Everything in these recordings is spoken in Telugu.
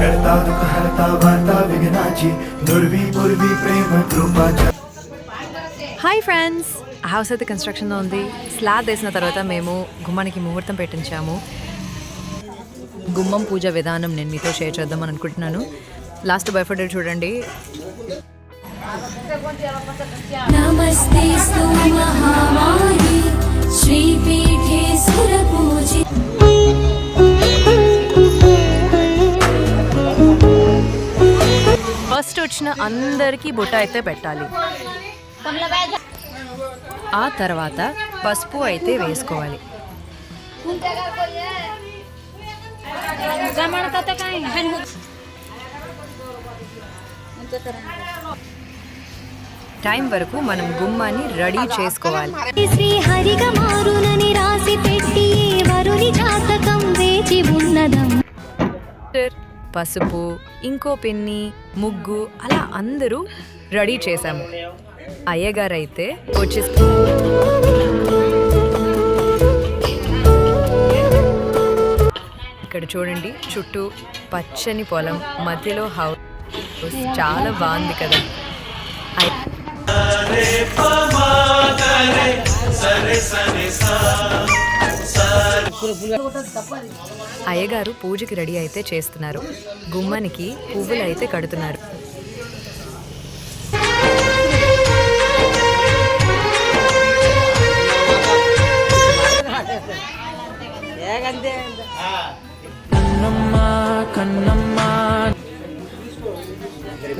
करता दुख हरता वार्ता विघ्नाची नुर्वी पूर्वी प्रेम कृपा హాయ్ ఫ్రెండ్స్ హౌస్ అయితే కన్స్ట్రక్షన్లో ఉంది స్లాబ్ వేసిన తర్వాత మేము గుమ్మానికి ముహూర్తం పెట్టించాము గుమ్మం పూజ విధానం నేను మీతో షేర్ చేద్దామని అనుకుంటున్నాను లాస్ట్ బయఫడెడ్ చూడండి. ఫస్ట్ వచ్చిన అందరికీ బుట్ట అయితే పెట్టాలి. ఆ తర్వాత పసుపు అయితే వేసుకోవాలి. టైం వరకు మనం గుమ్మాన్ని రెడీ చేసుకోవాలి. శ్రీ హరిగ మారునని రాసి పెట్టి వరుని జాతకం వేచి ఉన్నదం. పసుపు ఇంకో పిన్ని ముగ్గు అలా అందరూ రెడీ చేశాము. అయ్యగారు అయితే వచ్చి ఇక్కడ చూడండి చుట్టూ పచ్చని పొలం మధ్యలో హౌస్ చాలా బాగుంది కదా. అయ్యగారు పూజకి రెడీ అయితే చేస్తున్నారు. గుమ్మానికి పువ్వులు అయితే కడుతున్నారు.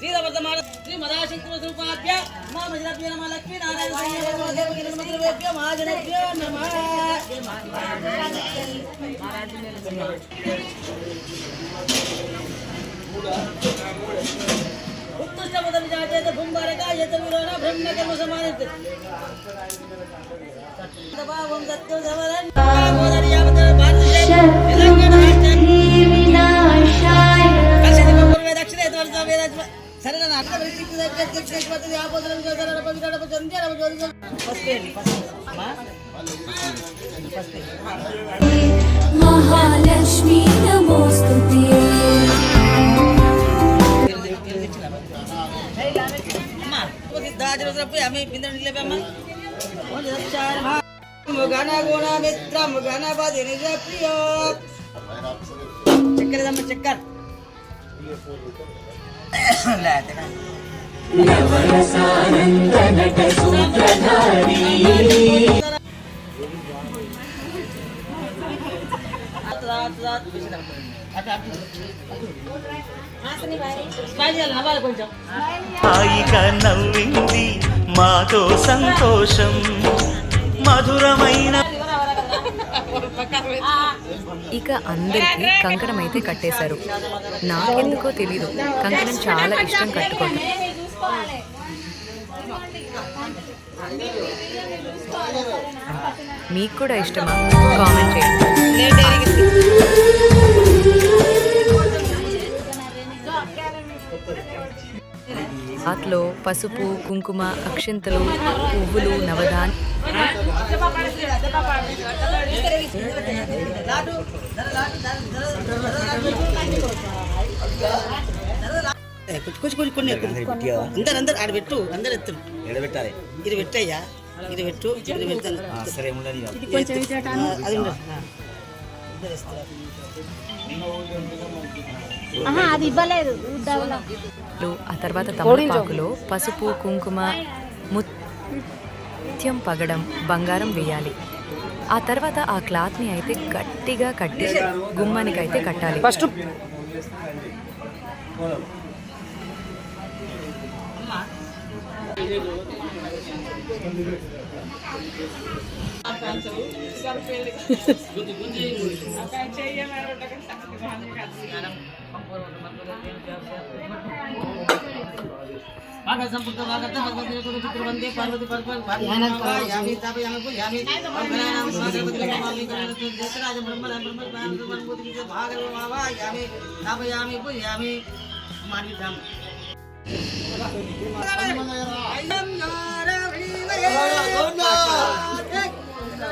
श्रीमदाशंकरस्वरूपाभ्य मा मजराभ्य नमः लक्ष्मी नारायण महाजनेभ्य नमः उत्कृष्ट पदम जाते तो भूम बारका ये तो विरोना ब्रह्म के मुसमानित दबाव हम दत्तो धवलन मोदरिया बदल भारत से तेलंगाना చక్కెరదమ్మ చక్కర్ కొంచెం హాయిగా నవ్వింది మాతో సంతోషం మధురమైన ఇక అందరికీ కంకణం అయితే కట్టేశారు. నాకెందుకో తెలీదు. కంకణం చాలా ఇష్టం కట్టుకోండి మీకు కూడా ఇష్టమా? కామెంట్ చేయండి. ఆత్లో పసుపు కుంకుమ అక్షింతలు పువ్వులు నవధాన్. కొంచెం కొంచెం కొన్ని అందరు అందరు ఆడ పెట్టు అందరు ఎత్తు. ఎడబెట్టాలి. ఇది పెట్టయ్యా ఇది పెట్టు ఇది పెడతాను ఆ, అది. ఆ. తర్వాత తమలపాకులో పసుపు కుంకుమ ముత్యం పగడం బంగారం వేయాలి ఆ తర్వాత ఆ క్లాత్ని అయితే గట్టిగా కట్టి గుమ్మానికి అయితే కట్టాలి ఫస్ట్ मागा संपूर्ण मागा दहा हजार करून चित्रबंदी पार्वती पर्वत यामी ताप यामी यामी अग्रयाम स्वागत मामी करायला तू देश राज ब्रह्म ब्रह्म ब्रह्म ब्रह्मपुत्री चे भाग रे मावा यामी ताप यामी पु यामी मानी धाम आई एम योर रिवर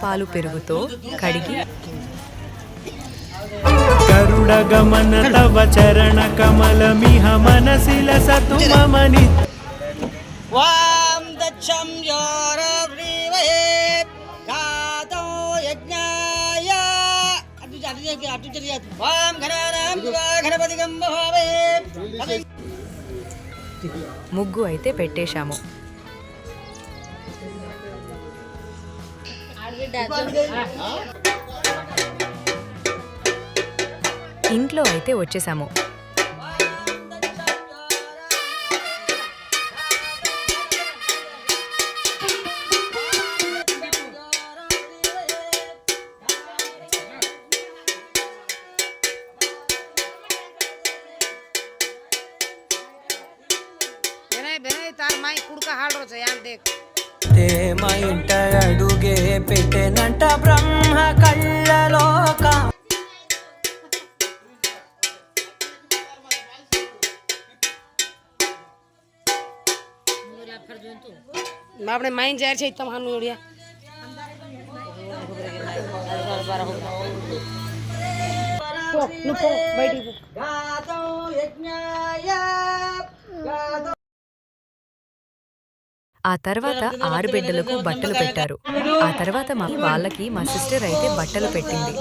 పాలు పెరుగుతో కడిగి కరుడగమన తవ చరణ కమలమిహ మనసిల సతు మమని వాం దచ్చం యోర చెప్పి అటు వాం గణపతి గంభావే ముగ్గు అయితే పెట్టేశాము. ఇంట్లో అయితే వచ్చేసాము. బెనై బెనై తార్ మై కుడుక హాల్ రోజు యాన్ దేక్ ప్రేమ ఇంట అడుగే పెట్టెనంట బ్రహ్మ కళ్ళలోక આપણે માઇન જાહેર છે તમારું જોડિયા ఆ తర్వాత ఆరు బిడ్డలకు బట్టలు పెట్టారు. ఆ తర్వాత మా వాళ్ళకి మా సిస్టర్ అయితే బట్టలు పెట్టింది.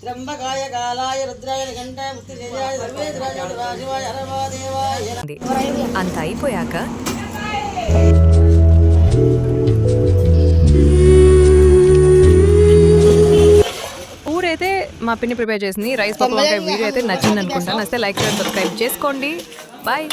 త్రంబకాయ కాలాయ రుద్రాయ అంత అయిపోయాక మా పిన్ని ప్రిపేర్ చేసింది. రైస్ పప్పు వంకాయ వీడియో అయితే నచ్చింది అనుకుంటాను నచ్చితే లైక్ షేర్ సబ్స్క్రైబ్ చేసుకోండి. బాయ్